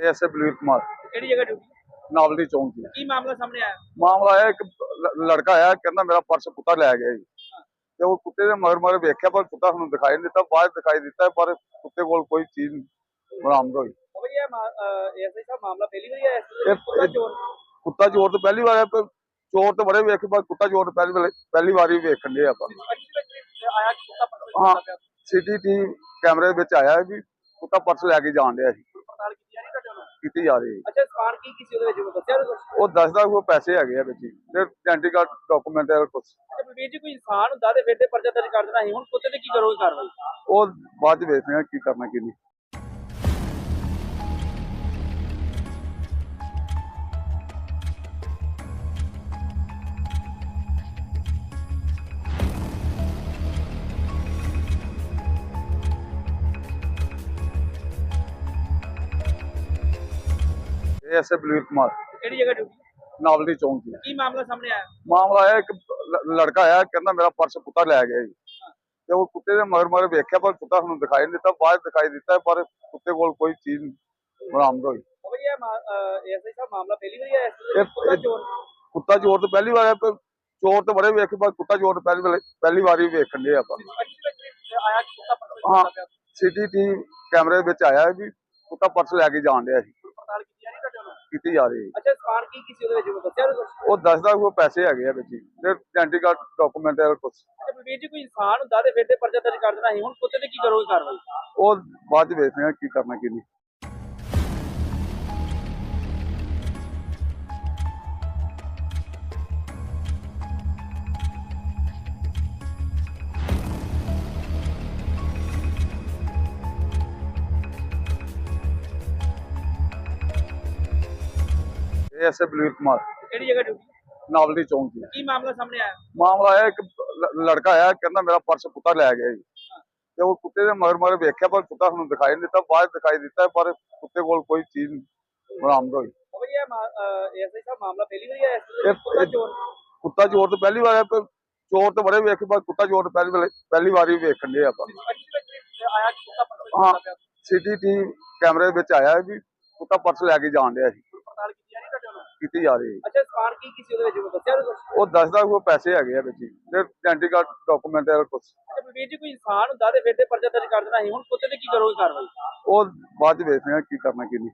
SA Balvir Kumar. ਕਿਹੜੀ ਜਗ੍ਹਾ duty ਨਾਵਲਦੀ ਚੌਂਕ ਦੀ ਕੀ ਮਾਮਲਾ ਸਾਹਮਣੇ ਆਇਆ? ਮਾਮਲਾ ਆਇਆ ਇੱਕ ਲੜਕਾ ਆਇਆ ਕਹਿੰਦਾ ਮੇਰਾ ਪਰਸ ਕੁੱਤਾ ਲੈ ਗਿਆ ਜੀ। ਤੇ ਉਹ ਕੁੱਤੇ ਦੇ ਮਗਰ ਮਗਰ ਵੇਖਿਆ ਪਰ ਕੁੱਤਾ ਸਾਨੂੰ ਦਿਖਾਈ ਨਹੀਂ ਦਿੱਤਾ ਬਾਅਦ ਦਿਖਾਈ ਦਿੱਤਾ ਪਰ ਕੁੱਤੇ ਕੋਲ ਕੋਈ ਚੀਜ਼ ਬਰਾਮਦ ਹੋਈ। ਐਸਆਈ ਸਾਹਿਬ ਮਾਮਲਾ ਪਹਿਲੀ ਵਾਰੀ ਆਇਆ ਇਹ- ਇਸ ਪੂਰਾ ਚੋਰ। ਕੁੱਤਾ ਚੋਰ ਤੋਂ ਪਹਿਲੀ ਵਾਰ ਆਇਆ ਪਰ ਚੋਰ ਤੋਂ ਬੜੇ ਵੇਖ ਪਰ ਕੁੱਤਾ ਚੋਰ ਪਹਿਲੀ ਵਾਰ ਪਹਿਲੀ ਵਾਰੀ ਵੇਖਣ ਦੇ ਆਪਾਂ। ਕੁੱਤਾ ਪਕੜ ਹਾਂ ਸੀਸੀਟੀਵੀ ਕੈਮਰੇ ਵਿੱਚ ਆਇਆ ਵੀ ਕੁੱਤਾ ਪਰਸ ਲੈ ਕੇ ਜਾਣ ਡਿਆ ਸੀ ਪੜਤਾਲ ਕੀਤੀ ਜਾ ਰਹੀ ਤੁਹਾਡੇ ਵੱਲੋਂ ਕੀਤੀ ਜਾ ਰਹੀ ਹੈ। ਅੱਛਾ ਸਮਾਨ ਕੀ ਕੀ ਸੀ ਉਹਦੇ ਵਿੱਚ ਦੱਸਿਆ ਕੁਛ? ਉਹ ਦੱਸਦਾ ਉਹ ਪੈਸੇ ਹੈਗੇ ਆ ਵਿੱਚ ਹੀ। ਤੇ ਆਇਡੈਂਟੀ ਕਾਰਡ ਡਾਕੂਮੈਂਟ ਹੈ ਕੁਛ। ਅੱਛਾ ਬਲਵੀਰ ਜੀ ਕੋਈ ਇਨਸਾਨ ਹੁੰਦਾ ਤੇ ਫਿਰ ਤੇ ਪਰਚਾ ਦਰਜ ਕਰ ਦੇਣਾ ਸੀ। ਹੁਣ ਕੁੱਤੇ ਤੇ ਕੀ ਕਰੋਗੇ ਕਾਰਵਾਈ? ਉਹ ਬਾਅਦ 'ਚ ਵੇਖਦੇ ਆ ਕੀ ਕਰਨਾ ਕੀ ਨਹੀਂ। ਐਸਏ ਬਲਵੀਰ ਕੁਮਾਰ। ਕਿਹੜੀ ਜਗ੍ਹਾ ਡਿਊਟੀ ਨਾਵਲਦੀ ਚੌਂਕ ਦੀ ਕੀ ਮਾਮਲਾ ਸਾਹਮਣੇ ਆਇਆ? ਮਾਮਲਾ ਆਇਆ ਇੱਕ ਲੜਕਾ ਆਇਆ ਕਹਿੰਦਾ ਮੇਰਾ ਪਰਸ ਕੁੱਤਾ ਲੈ ਗਿਆ ਜੀ। ਤੇ ਉਹ ਕੁੱਤੇ ਦੇ ਮਗਰ ਮਗਰ ਵੇਖਿਆ ਪਰ ਕੁੱਤਾ ਸਾਨੂੰ ਦਿਖਾਈ ਨਹੀਂ ਦਿੱਤਾ ਬਾਅਦ ਦਿਖਾਈ ਦਿੱਤਾ ਪਰ ਕੁੱਤੇ ਕੋਲ ਕੋਈ ਚੀਜ਼ ਬਰਾਮਦ ਹੋਈ। ਐਸਆਈ ਸਾਹਿਬ ਮਾਮਲਾ ਪਹਿਲੀ ਵਾਰੀ ਆਇਆ ਚੋਰ? ਕੁੱਤਾ ਚੋਰ ਤੋਂ ਪਹਿਲੀ ਵਾਰ ਆਇਆ ਚੋਰ ਤੋਂ ਬੜੇ ਵੇਖ ਪਰ ਕੁੱਤਾ ਚੋਰ ਪਹਿਲੀ ਵਾਰ ਪਹਿਲੀ ਵਾਰੀ ਵੇਖਣ ਦੇ ਆਪਾਂ। ਕੁੱਤਾ ਹਾਂ ਸੀਸੀਟੀਵੀ ਕੈਮਰੇ ਵਿੱਚ ਆਇਆ ਵੀ ਕੁੱਤਾ ਪਰਸ ਲੈ ਕੇ ਜਾਣ ਡਿਆ ਸੀ ਪੜਤਾਲ ਕੀਤੀ ਜਾ ਰਹੀ ਤੁਹਾਡੇ ਵੱਲੋਂ ਕੀਤੀ ਜਾ ਰਹੀ ਹੈ। ਅੱਛਾ ਸਮਾਨ ਕੀ ਕੀ ਸੀ ਉਹਦੇ ਵਿੱਚ ਉਹ ਦੱਸਿਆ ਉਹਦੇ ਕੁਛ? ਉਹ ਦੱਸਦਾ ਉਹ ਪੈਸੇ ਹੈਗੇ ਆ ਵਿੱਚ ਹੀ। ਤੇ ਆਇਡੈਂਟੀ ਕਾਰਡ ਡਾਕੂਮੈਂਟ ਹੈ ਕੁਛ। ਅੱਛਾ ਬਲਵੀਰ ਜੀ ਕੋਈ ਇਨਸਾਨ ਹੁੰਦਾ ਤੇ ਫਿਰ ਤੇ ਪਰਚਾ ਦਰਜ ਕਰ ਦੇਣਾ ਸੀ। ਹੁਣ ਕੁੱਤੇ ਤੇ ਕੀ ਕਰੋਗੇ ਕਾਰਵਾਈ? ਉਹ ਬਾਅਦ 'ਚ ਵੇਖਦੇ ਆ ਕੀ ਕਰਨਾ ਕੀ ਨਹੀਂ। ਐਸਏ ਬਲਵੀਰ ਕੁਮਾਰ। ਕਿਹੜੀ ਜਗ੍ਹਾ ਡਿਊਟੀ ਨਾਵਲਦੀ ਚੌਂਕ ਦੀ ਕੀ ਮਾਮਲਾ ਸਾਹਮਣੇ ਆਇਆ? ਮਾਮਲਾ ਆਇਆ ਇੱਕ ਲੜਕਾ ਆਇਆ ਕਹਿੰਦਾ ਮੇਰਾ ਪਰਸ ਕੁੱਤਾ ਲੈ ਗਿਆ ਜੀ। ਤੇ ਉਹ ਕੁੱਤੇ ਦੇ ਮਗਰ ਮਗਰ ਵੇਖਿਆ ਪਰ ਕੁੱਤਾ ਸਾਨੂੰ ਦਿਖਾਈ ਨਹੀਂ ਦਿੱਤਾ ਬਾਅਦ ਦਿਖਾਈ ਦਿੱਤਾ ਪਰ ਕੁੱਤੇ ਕੋਲ ਕੋਈ ਚੀਜ਼ ਬਰਾਮਦ ਹੋਈ। ਐਸਆਈ ਸਾਹਿਬ ਮਾਮਲਾ ਪਹਿਲੀ ਵਾਰੀ ਆਇਆ ਇਸ ਇਹ- ਪੂਰਾ ਇਹ- ਚੋਰ? ਕੁੱਤਾ ਚੋਰ ਤੋਂ ਪਹਿਲੀ ਵਾਰ ਆਇਆ ਚੋਰ ਤੋਂ ਬੜੇ ਵੇਖ ਪਰ ਕੁੱਤਾ ਚੋਰ ਪਹਿਲੀ ਵਾਰ ਪਹਿਲੀ ਵਾਰੀ ਵੇਖਣ ਦੇ ਆਪਾਂ। ਕੁੱਤਾ ਹਾਂ ਸੀਸੀਟੀਵੀ ਕੈਮਰੇ ਵਿੱਚ ਆਇਆ ਵੀ ਕੁੱਤਾ ਪਰਸ ਲੈ ਕੇ ਜਾਣ ਡਿਆ ਸੀ ਪੜਤਾਲ ਕੀਤੀ ਜਾ ਰਹੀ ਤੁਹਾਡੇ ਵੱਲੋਂ ਕੀਤੀ ਜਾ ਰਹੀ ਹੈ ਅੱਛਾ ਸਮਾਨ ਕੀ ਕੀ ਸੀ ਉਹਦੇ ਵਿੱਚ ਉਹ ਦੱਸਿਆ ਉਹਦੇ ਕੁਛ? ਉਹ ਦੱਸਦਾ ਉਹ ਪੈਸੇ ਹੈਗੇ ਆ ਵਿੱਚ ਹੀ। ਤੇ ਆਇਡੈਂਟੀ ਕਾਰਡ ਡਾਕੂਮੈਂਟ ਹੈ ਕੁਛ। ਅੱਛਾ ਬਲਵੀਰ ਜੀ ਕੋਈ ਇਨਸਾਨ ਹੁੰਦਾ ਤੇ ਫਿਰ ਤੇ ਪਰਚਾ ਦਰਜ ਕਰ ਦੇਣਾ ਸੀ। ਹੁਣ ਕੁੱਤੇ ਤੇ ਕੀ ਕਰੋਗੇ ਕਾਰਵਾਈ? ਉਹ ਬਾਅਦ 'ਚ ਵੇਖਦੇ ਆ ਕੀ ਕਰਨਾ ਕੀ ਨਹੀਂ।